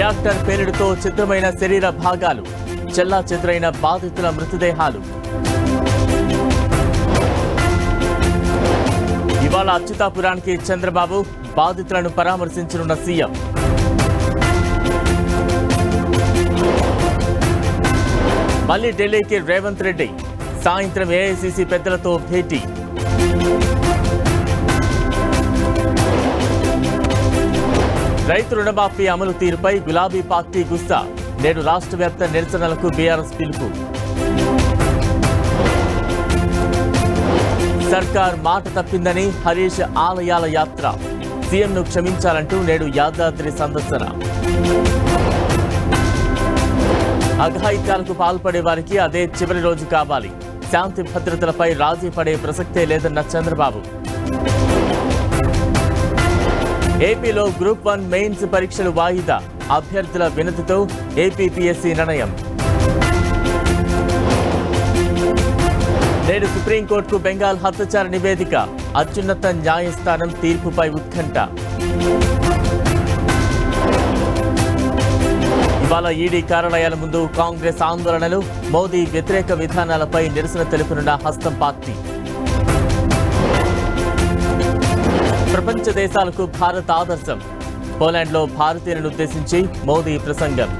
Actor పేలుడుతో చిత్రమైన శరీర భాగాలు చెల్లా చెదురైన బాధితుల మృతదేహాలు. ఇవాళ అచ్యుతాపురానికి చంద్రబాబు బాధితులను పరామర్శించనున్న సీఎం. మళ్ళీ ఢిల్లీకి రేవంత్ రెడ్డి సాయంత్రం ఏఐసిసి పెద్దలతో భేటీ. రైతు రుణమాఫీ అమలు తీరుపై గులాబీ పార్టీ గుస్సా. నేడు రాష్ట్ర వ్యాప్త నిరసనలకు బీఆర్ఎస్ పిలుపు. సర్కార్ మాట తప్పిందని హరీష్ ఆలయాల యాత్ర. సీఎంను క్షమించాలంటూ నేడు యాదాద్రి సందర్శన. అఘాయిత్యాలకు పాల్పడే వారికి అదే చివరి రోజు కావాలి. శాంతి భద్రతలపై రాజీ పడే ప్రసక్తే లేదన్న చంద్రబాబు. ఏపీలో గ్రూప్ వన్ మెయిన్స్ పరీక్షలు వాయిదా. అభ్యర్థుల వినతితో ఏపీపీఎస్సీ నిర్ణయం. నేడు సుప్రీంకోర్టుకు బెంగాల్ హత్యాచార నివేదిక. అత్యున్నత న్యాయస్థానం తీర్పుపై ఉత్కంఠ. ఇవాళ ఈడీ కార్యాలయాల ముందు కాంగ్రెస్ ఆందోళనలు మోదీ వ్యతిరేక విధానాలపై నిరసన తెలుపనున్న హస్తం పార్టీ. ప్రపంచ దేశాలకు భారత్ ఆదర్శం. పోలాండ్లో భారతీయులను ఉద్దేశించి మోదీ ప్రసంగం.